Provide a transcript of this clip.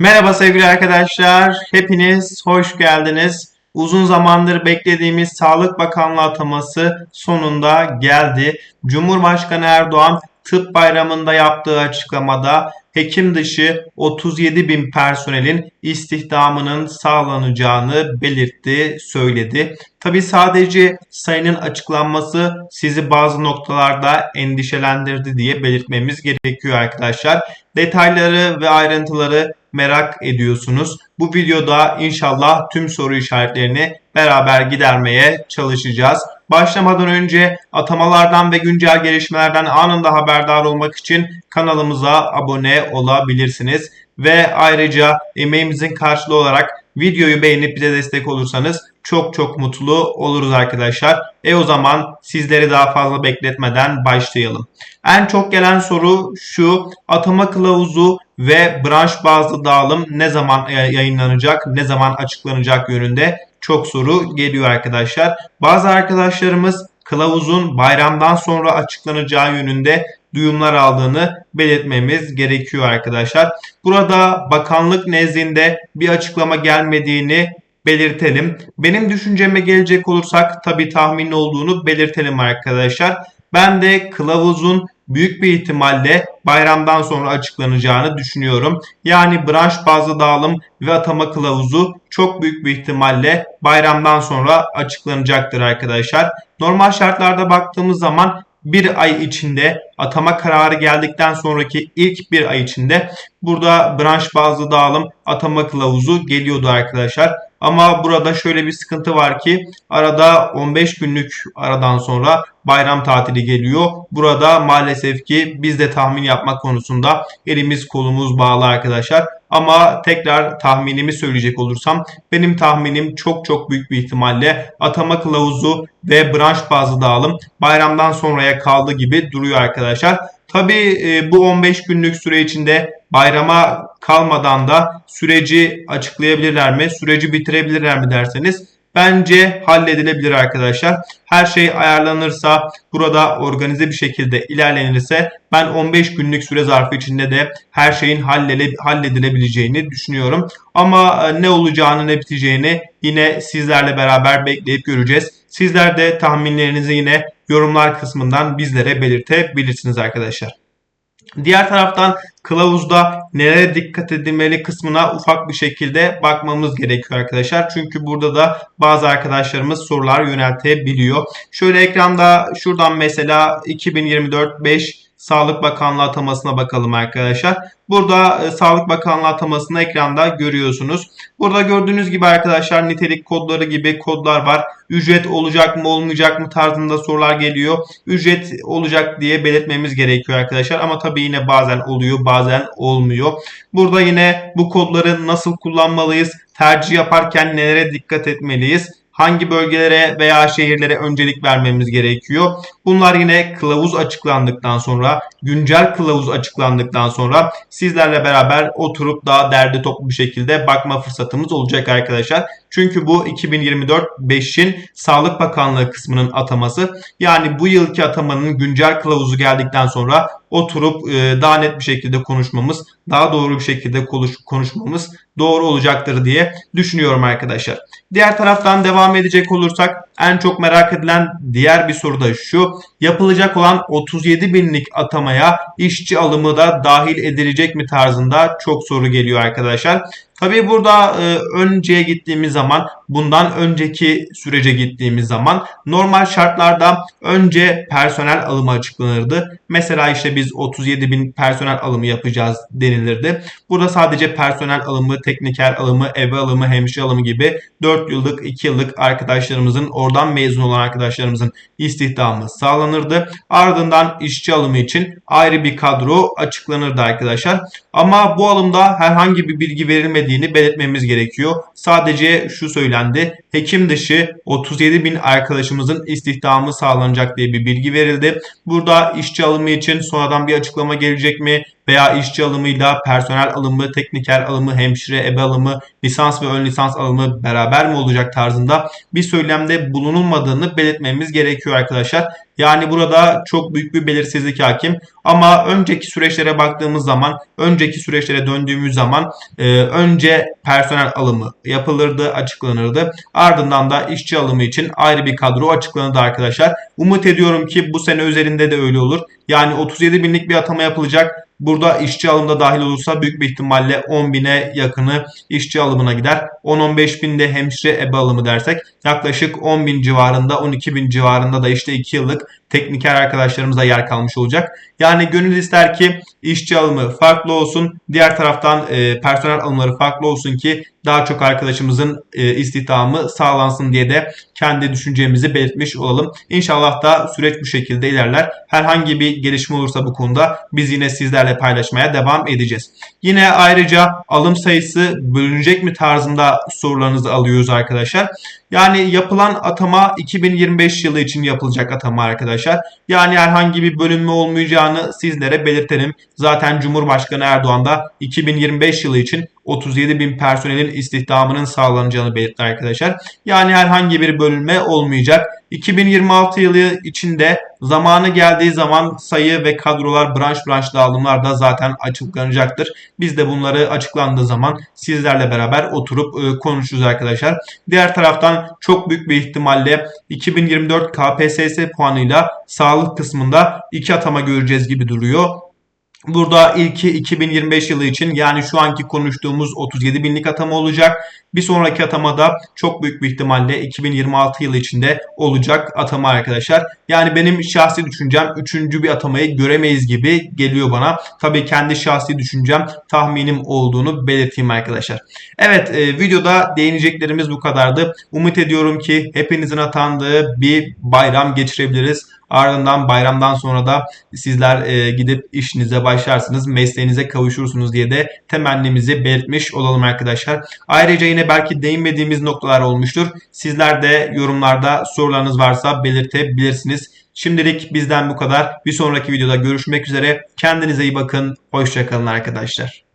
Merhaba sevgili arkadaşlar. Hepiniz hoş geldiniz. Uzun zamandır beklediğimiz Sağlık Bakanlığı ataması sonunda geldi. Cumhurbaşkanı Erdoğan tıp bayramında yaptığı açıklamada hekim dışı 37 bin personelin istihdamının sağlanacağını belirtti, söyledi. Tabi sadece sayının açıklanması sizi bazı noktalarda endişelendirdi diye belirtmemiz gerekiyor arkadaşlar. Detayları ve ayrıntıları merak ediyorsunuz. Bu videoda inşallah tüm soru işaretlerini beraber gidermeye çalışacağız. Başlamadan önce atamalardan ve güncel gelişmelerden anında haberdar olmak için kanalımıza abone olabilirsiniz. Ve ayrıca emeğimizin karşılığı olarak videoyu beğenip bize destek olursanız çok çok mutlu oluruz arkadaşlar. E o zaman sizleri daha fazla bekletmeden başlayalım. En çok gelen soru şu. Atama kılavuzu ve branş bazlı dağılım ne zaman yayınlanacak, ne zaman açıklanacak yönünde çok soru geliyor arkadaşlar. Bazı arkadaşlarımız kılavuzun bayramdan sonra açıklanacağı yönünde duyumlar aldığını belirtmemiz gerekiyor arkadaşlar. Burada bakanlık nezdinde bir açıklama gelmediğini belirtelim. Benim düşünceme gelecek olursak tabi tahmin olduğunu belirtelim arkadaşlar. Ben de kılavuzun büyük bir ihtimalle bayramdan sonra açıklanacağını düşünüyorum. Yani branş bazlı dağılım ve atama kılavuzu çok büyük bir ihtimalle bayramdan sonra açıklanacaktır arkadaşlar. Normal şartlarda baktığımız zaman bir ay içinde atama kararı geldikten sonraki ilk bir ay içinde burada branş bazlı dağılım atama kılavuzu geliyordu arkadaşlar. Ama burada şöyle bir sıkıntı var ki arada 15 günlük aradan sonra bayram tatili geliyor. Burada maalesef ki biz de tahmin yapmak konusunda elimiz kolumuz bağlı arkadaşlar. Ama tekrar tahminimi söyleyecek olursam benim tahminim çok çok büyük bir ihtimalle atama kılavuzu ve branş bazlı dağılım bayramdan sonraya kaldı gibi duruyor arkadaşlar. Tabii e, bu 15 günlük süre içinde bayrama kalmadan da süreci açıklayabilirler mi? Süreci bitirebilirler mi derseniz bence halledilebilir arkadaşlar. Her şey ayarlanırsa, burada organize bir şekilde ilerlenirse ben 15 günlük süre zarfı içinde de her şeyin halledilebileceğini düşünüyorum. Ama e, ne olacağını ne biteceğini yine sizlerle beraber bekleyip göreceğiz. Sizler de tahminlerinizi yine yorumlar kısmından bizlere belirtebilirsiniz arkadaşlar. Diğer taraftan kılavuzda nelere dikkat edilmeli kısmına ufak bir şekilde bakmamız gerekiyor arkadaşlar. Çünkü burada da bazı arkadaşlarımız sorular yöneltebiliyor. Şöyle ekranda şuradan mesela 2024 5 Sağlık Bakanlığı atamasına bakalım arkadaşlar. Burada e, Sağlık Bakanlığı atamasını ekranda görüyorsunuz. Burada gördüğünüz gibi arkadaşlar nitelik kodları gibi kodlar var. Ücret olacak mı olmayacak mı tarzında sorular geliyor. Ücret olacak diye belirtmemiz gerekiyor arkadaşlar. Ama tabii yine bazen oluyor bazen olmuyor. Burada yine bu kodları nasıl kullanmalıyız? Tercih yaparken nelere dikkat etmeliyiz? Hangi bölgelere veya şehirlere öncelik vermemiz gerekiyor. Bunlar yine kılavuz açıklandıktan sonra, güncel kılavuz açıklandıktan sonra sizlerle beraber oturup daha derdi toplu bir şekilde bakma fırsatımız olacak arkadaşlar. Çünkü bu 2024-5'in Sağlık Bakanlığı kısmının ataması. Yani bu yılki atamanın güncel kılavuzu geldikten sonra oturup e, daha net bir şekilde konuşmamız, daha doğru bir şekilde konuş, konuşmamız doğru olacaktır diye düşünüyorum arkadaşlar. Diğer taraftan devam edecek olursak en çok merak edilen diğer bir soru da şu. Yapılacak olan 37 binlik atamaya işçi alımı da dahil edilecek mi tarzında çok soru geliyor arkadaşlar. Tabii burada e, önceye gittiğimiz zaman bundan önceki sürece gittiğimiz zaman normal şartlarda önce personel alımı açıklanırdı. Mesela işte biz 37 bin personel alımı yapacağız denilirdi. Burada sadece personel alımı, tekniker alımı, eve alımı, hemşire alımı gibi 4 yıllık, 2 yıllık arkadaşlarımızın oradan mezun olan arkadaşlarımızın istihdamı sağlanırdı. Ardından işçi alımı için ayrı bir kadro açıklanırdı arkadaşlar. Ama bu alımda herhangi bir bilgi verilmediğini belirtmemiz gerekiyor. Sadece şu söylendi. Hekim dışı 37 bin arkadaşımızın istihdamı sağlanacak diye bir bilgi verildi. Burada işçi alımı için sonradan bir açıklama gelecek mi? Veya işçi alımıyla personel alımı, tekniker alımı, hemşire, ebe alımı, lisans ve ön lisans alımı beraber mi olacak tarzında bir söylemde bulunulmadığını belirtmemiz gerekiyor arkadaşlar. Yani burada çok büyük bir belirsizlik hakim. Ama önceki süreçlere baktığımız zaman, önceki süreçlere döndüğümüz zaman e, önce personel alımı yapılırdı, açıklanırdı. Ardından da işçi alımı için ayrı bir kadro açıklanırdı arkadaşlar. Umut ediyorum ki bu sene üzerinde de öyle olur. Yani 37 binlik bir atama yapılacak. Burada işçi alımda dahil olursa büyük bir ihtimalle 10 bine yakını işçi alımına gider. 10-15 binde hemşire ebe alımı dersek yaklaşık 10 bin civarında 12 bin civarında da işte 2 yıllık tekniker arkadaşlarımıza yer kalmış olacak. Yani gönül ister ki işçi alımı farklı olsun. Diğer taraftan e, personel alımları farklı olsun ki daha çok arkadaşımızın e, istihdamı sağlansın diye de kendi düşüncemizi belirtmiş olalım. İnşallah da süreç bu şekilde ilerler. Herhangi bir gelişme olursa bu konuda biz yine sizlerle paylaşmaya devam edeceğiz. Yine ayrıca alım sayısı bölünecek mi tarzında sorularınızı alıyoruz arkadaşlar. Yani yapılan atama 2025 yılı için yapılacak atama arkadaşlar. Yani herhangi bir bölünme olmayacağını sizlere belirtelim. Zaten Cumhurbaşkanı Erdoğan da 2025 yılı için 37 bin personelin istihdamının sağlanacağını belirtti arkadaşlar. Yani herhangi bir bölünme olmayacak. 2026 yılı içinde zamanı geldiği zaman sayı ve kadrolar branş branş dağılımlar da zaten açıklanacaktır. Biz de bunları açıklandığı zaman sizlerle beraber oturup e, konuşuruz arkadaşlar. Diğer taraftan çok büyük bir ihtimalle 2024 KPSS puanıyla sağlık kısmında iki atama göreceğiz gibi duruyor. Burada ilki 2025 yılı için yani şu anki konuştuğumuz 37 binlik atama olacak. Bir sonraki atamada çok büyük bir ihtimalle 2026 yılı içinde olacak atama arkadaşlar. Yani benim şahsi düşüncem 3. bir atamayı göremeyiz gibi geliyor bana. Tabii kendi şahsi düşüncem tahminim olduğunu belirteyim arkadaşlar. Evet e, videoda değineceklerimiz bu kadardı. Umut ediyorum ki hepinizin atandığı bir bayram geçirebiliriz. Ardından bayramdan sonra da sizler e, gidip işinize başlarsınız, mesleğinize kavuşursunuz diye de temennimizi belirtmiş olalım arkadaşlar. Ayrıca yine belki değinmediğimiz noktalar olmuştur. Sizler de yorumlarda sorularınız varsa belirtebilirsiniz. Şimdilik bizden bu kadar. Bir sonraki videoda görüşmek üzere. Kendinize iyi bakın. Hoşçakalın arkadaşlar.